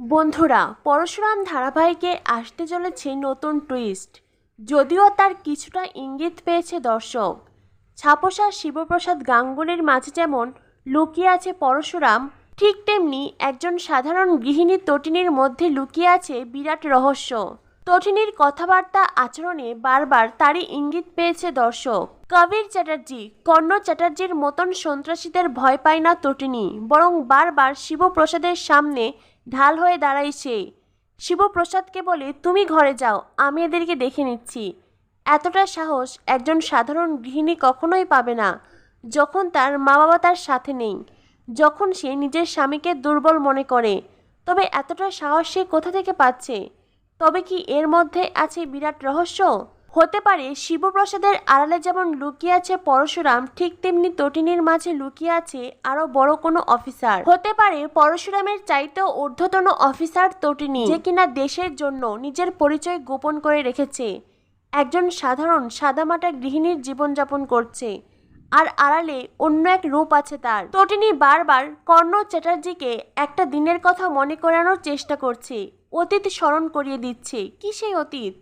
বন্ধুরা, পরশুরাম ধারাবাহিকে আসতে চলেছে নতুন টুইস্ট যদিও তার কিছুটা ইঙ্গিত পেয়েছে দর্শক। ছাপসা শিবপ্রসাদ গাঙ্গুলির মাঝে যেমন লুকিয়ে আছে পরশুরাম, ঠিক তেমনি একজন সাধারণ গৃহিণী তটিনীর মধ্যে লুকিয়ে আছে বিরাট রহস্য। তটিনীর কথাবার্তা আচরণে বারবার তারই ইঙ্গিত পেয়েছে দর্শক। কবির চ্যাটার্জি, কর্ণ চ্যাটার্জির মতন সন্ত্রাসীদের ভয় পায় না তটিনী বরং বারবার শিবপ্রসাদের সামনে ঢাল হয়ে দাঁড়ায় সে। শিবপ্রসাদকে বলে, তুমি ঘরে যাও, আমি এদেরকে দেখে নিচ্ছি। এতটা সাহস একজন সাধারণ গৃহিণী কখনোই পাবে না, যখন তার মা বাবা তার সাথে নেই, যখন সে নিজের স্বামীকে দুর্বল মনে করে। তবে এতটা সাহস সে কোথা থেকে পাচ্ছে? তবে কি এর মধ্যে আছে বিরাট রহস্য? হতে পারে শিবপ্রসাদের আড়ালে যেমন লুকিয়ে আছে পরশুরাম, ঠিক তেমনি তটিনীর মাঝে লুকিয়ে আছে আরও বড় কোনো অফিসার। হতে পারে পরশুরামের চাইতেও ঊর্ধ্বতন অফিসার তটিনী, যে কিনা দেশের জন্য নিজের পরিচয় গোপন করে রেখেছে। একজন সাধারণ সাদামাটা গৃহিণীর জীবনযাপন করছে, আর আড়ালে অন্য এক রূপ আছে তার। তটিনী বারবার কর্ণ চ্যাটার্জিকে একটা দিনের কথা মনে করানোর চেষ্টা করছে। অতীত স্মরণ করিয়ে দিচ্ছে। কি সেই অতীত?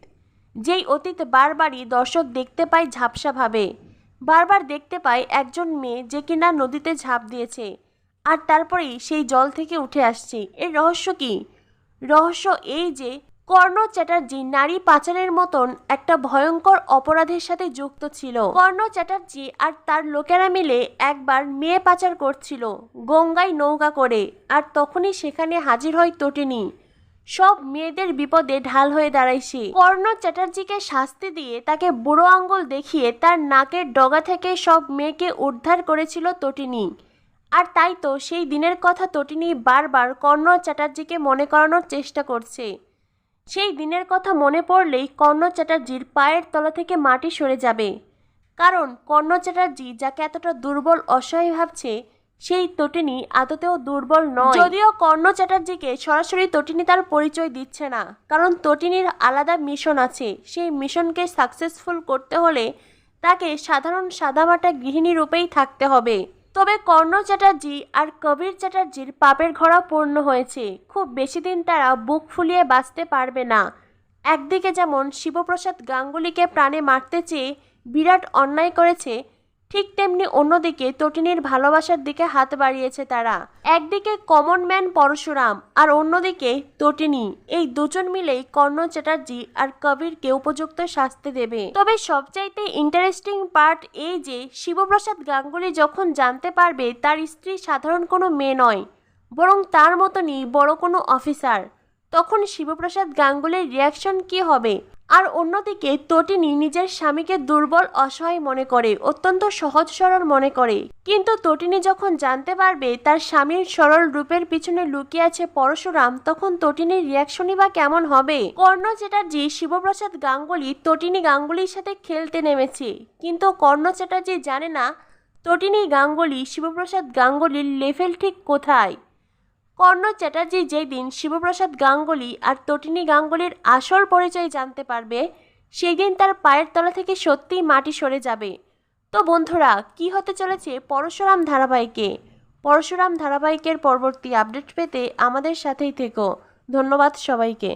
যেই অতীত বারবারই দর্শক দেখতে পায় ঝাপসাভাবে বারবার দেখতে পায় একজন মেয়ে যে কিনা নদীতে ঝাঁপ দিয়েছে। আর তারপরেই সেই জল থেকে উঠে আসছে। এর রহস্য কি? রহস্য এই যে, কর্ণ চ্যাটার্জি নারী পাচারের মতন একটা ভয়ঙ্কর অপরাধের সাথে যুক্ত ছিল। কর্ণ চ্যাটার্জি আর তার লোকেরা মিলে একবার মেয়ে পাচার করছিল গঙ্গায় নৌকা করে। আর তখনই সেখানে হাজির হয় তটিনী। সব মেয়েদের বিপদে ঢাল হয়ে দাঁড়ায় সে কর্ণ চ্যাটার্জিকে শাস্তি দিয়ে তাকে বুড়ো আঙ্গুল দেখিয়ে তার নাকের ডগা থেকে সব মেয়েকে উদ্ধার করেছিল তটিনী। আর তাই তো সেই দিনের কথা তটিনী বারবার কর্ণ চ্যাটার্জিকে মনে করানোর চেষ্টা করছে। সেই দিনের কথা মনে পড়লেই কর্ণ চ্যাটার্জির পায়ের তলা থেকে মাটি সরে যাবে। কারণ কর্ণ চ্যাটার্জি যাকে এতটা দুর্বল, অসহায় ভাবছে সেই তটিনী আদতেও দুর্বল নয়। যদিও কর্ণ চ্যাটার্জিকে সরাসরি তটিনী তার পরিচয় দিচ্ছে না, কারণ তটিনীর আলাদা মিশন আছে। সেই মিশনকে সাকসেসফুল করতে হলে তাকে সাধারণ সাদামাটা গৃহিণী রূপেই থাকতে হবে। তবে কর্ণ চ্যাটার্জি আর কবির চ্যাটার্জির পাপের ঘোড়া পূর্ণ হয়েছে। খুব বেশি দিন তারা বুক ফুলিয়ে বাঁচতে পারবে না। একদিকে যেমন শিবপ্রসাদ গাঙ্গুলিকে প্রাণে মারতে চেয়ে বিরাট অন্যায় করেছে ঠিক তেমনি অন্যদিকে তটিনীর ভালোবাসার দিকে হাত বাড়িয়েছে তারা। একদিকে কমন ম্যান পরশুরাম আর অন্যদিকে তটিনী। এই দুজন মিলেই কর্ণ চ্যাটার্জি আর কবিরকে উপযুক্ত শাস্তি দেবে। তবে সবচাইতে ইন্টারেস্টিং পার্ট এই যে, শিবপ্রসাদ গাঙ্গুলি যখন জানতে পারবে তার স্ত্রী সাধারণ কোনো মেয়ে নয়, বরং তার মতনই বড় কোনো অফিসার তখন শিবপ্রসাদ গাঙ্গুলির রিয়াকশন কি হবে? আর অন্যদিকে তটিনী নিজের স্বামীকে দুর্বল, অসহায় মনে করে, অত্যন্ত সহজ সরল মনে করে। কিন্তু তটিনী যখন জানতে পারবে তার স্বামীর সরল রূপের পিছনে লুকিয়ে আছে পরশুরাম, তখন তটিনীর রিয়াকশনই বা কেমন হবে? কর্ণ চ্যাটার্জি, শিবপ্রসাদ গাঙ্গুলি, তটিনী গাঙ্গুলির সাথে খেলতে নেমেছে। কিন্তু কর্ণ চ্যাটার্জি জানে না, তটিনী গাঙ্গুলি, শিবপ্রসাদ গাঙ্গুলির লেভেল ঠিক কোথায়? কর্ণ চ্যাটার্জি যেই দিন শিবপ্রসাদ গাঙ্গুলি আর তটিনী গাঙ্গুলির আসল পরিচয় জানতে পারবে সেই দিন তার পায়ের তলা থেকে সত্যিই মাটি সরে যাবে। তো বন্ধুরা, কি হতে চলেছে পরশুরাম ধারাবাহিকে? পরশুরাম ধারাবাহিকের পরবর্তী আপডেট পেতে আমাদের সাথেই থেকো। ধন্যবাদ সবাইকে।